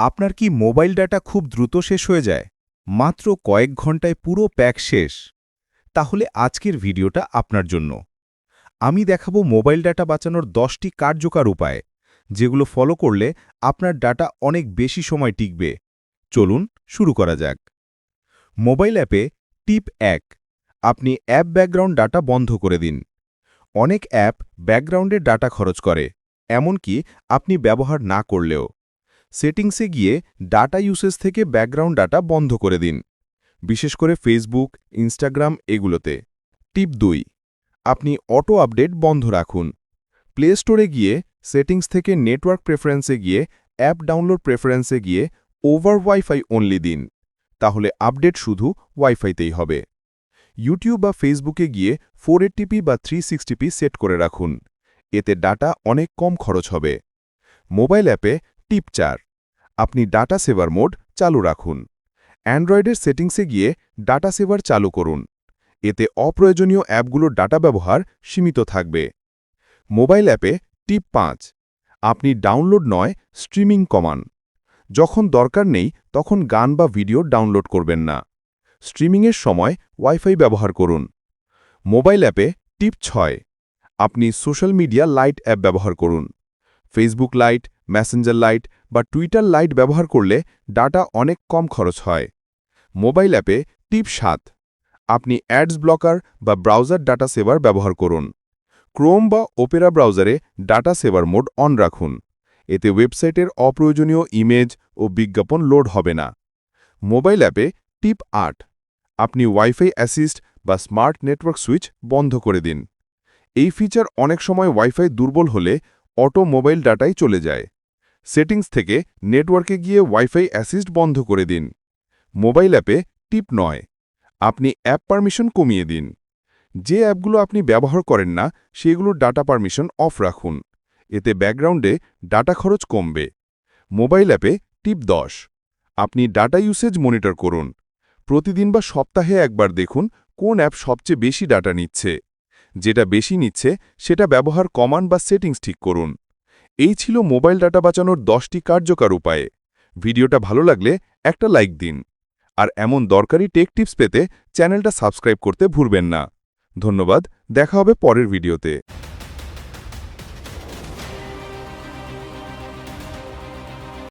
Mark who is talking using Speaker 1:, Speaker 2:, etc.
Speaker 1: আপনার কি mobile data খুব দ্রুত শেষ হয়ে যায়? মাত্র কয়েক ঘন্টায় পুরো প্যাক শেষ। তাহলে আজকের ভিডিওটা আপনার জন্য। আমি দেখাবো মোবাইল ডাটা বাঁচানোর দশটি কার্যকর উপায়, যেগুলো ফলো করলে আপনার ডাটা অনেক বেশি সময় টিকবে। চলুন শুরু করা যাক। মোবাইল অ্যাপে টিপ এক, আপনি অ্যাপ ব্যাকগ্রাউন্ড ডাটা বন্ধ করে দিন। অনেক অ্যাপ ব্যাকগ্রাউন্ডের ডাটা খরচ করে, এমনকি আপনি ব্যবহার না করলেও। সেটিংসে গিয়ে ডাটা ইউসেজ থেকে ব্যাকগ্রাউন্ড ডাটা বন্ধ করে দিন। বিশেষ করে ফেসবুক ইনস্টাগ্রাম এগুলোতে। টিপ দুই, আপনি অটো আপডেট বন্ধ রাখুন। প্লে স্টোরে গিয়ে সেটিংস থেকে নেটওয়ার্ক প্রেফারেন্সে গিয়ে অ্যাপ ডাউনলোড প্রেফারেন্সে গিয়ে ওভার ওয়াইফাই অনলি দিন। তাহলে আপডেট শুধু ওয়াইফাইতেই হবে। ইউটিউব বা ফেসবুকে গিয়ে ফোর পি বা থ্রি পি সেট করে রাখুন। এতে ডাটা অনেক কম খরচ হবে। মোবাইল অ্যাপে টিপ চার। আপনি ডাটা সেভার মোড চালু রাখুন। অ্যান্ড্রয়েডের সেটিংসে গিয়ে ডাটা সেভার চালু করুন। এতে অপ্রয়োজনীয় অ্যাপগুলোর ডাটা ব্যবহার সীমিত থাকবে। মোবাইল অ্যাপে টিপ পাঁচ। আপনি ডাউনলোড নয়, স্ট্রিমিং কমান। যখন দরকার নেই, তখন গান বা ভিডিও ডাউনলোড করবেন না। স্ট্রিমিংয়ের সময় ওয়াইফাই ব্যবহার করুন। মোবাইল অ্যাপে টিপ ছয়। আপনি সোশ্যাল মিডিয়া লাইট অ্যাপ ব্যবহার করুন। ফেসবুক লাইট মেসেঞ্জার লাইট বা টুইটার লাইট ব্যবহার করলে ডাটা অনেক কম খরচ হয়। মোবাইল অ্যাপে টিপ সাত। আপনি অ্যাডস ব্লকার বা ব্রাউজার ডাটা সেভার ব্যবহার করুন। ক্রোম বা ওপেরা ব্রাউজারে ডাটা সেভার মোড অন রাখুন। এতে ওয়েবসাইটের অপ্রয়োজনীয় ইমেজ ও বিজ্ঞাপন লোড হবে না। মোবাইল অ্যাপে টিপ আট। আপনি ওয়াইফাই অ্যাসিস্ট বা স্মার্ট নেটওয়ার্ক সুইচ বন্ধ করে দিন। এই ফিচার অনেক সময় ওয়াইফাই দুর্বল হলে অটো মোবাইল ডাটাই চলে যায়। সেটিংস থেকে নেটওয়ার্কে গিয়ে ওয়াইফাই অ্যাসিস্ট বন্ধ করে দিন। মোবাইল অ্যাপে টিপ নয়। আপনি অ্যাপ পারমিশন কমিয়ে দিন। যে অ্যাপগুলো আপনি ব্যবহার করেন না, সেগুলোর ডাটা পারমিশন অফ রাখুন। এতে ব্যাকগ্রাউন্ডে ডাটা খরচ কমবে। মোবাইল অ্যাপে টিপ দশ। আপনি ডাটা ইউসেজ মনিটর করুন। প্রতিদিন বা সপ্তাহে একবার দেখুন কোন অ্যাপ সবচেয়ে বেশি ডাটা নিচ্ছে। যেটা বেশি নিচ্ছে, সেটা ব্যবহার কমান বা সেটিংস ঠিক করুন। এই ছিল মোবাইল ডাটা বাঁচানোর দশটি কার্যকর উপায়ে। ভিডিওটা ভালো লাগলে একটা লাইক দিন। আর এমন দরকারি টেক টিপস পেতে চ্যানেলটা সাবস্ক্রাইব করতে ভুলবেন না। ধন্যবাদ, দেখা হবে পরের ভিডিওতে।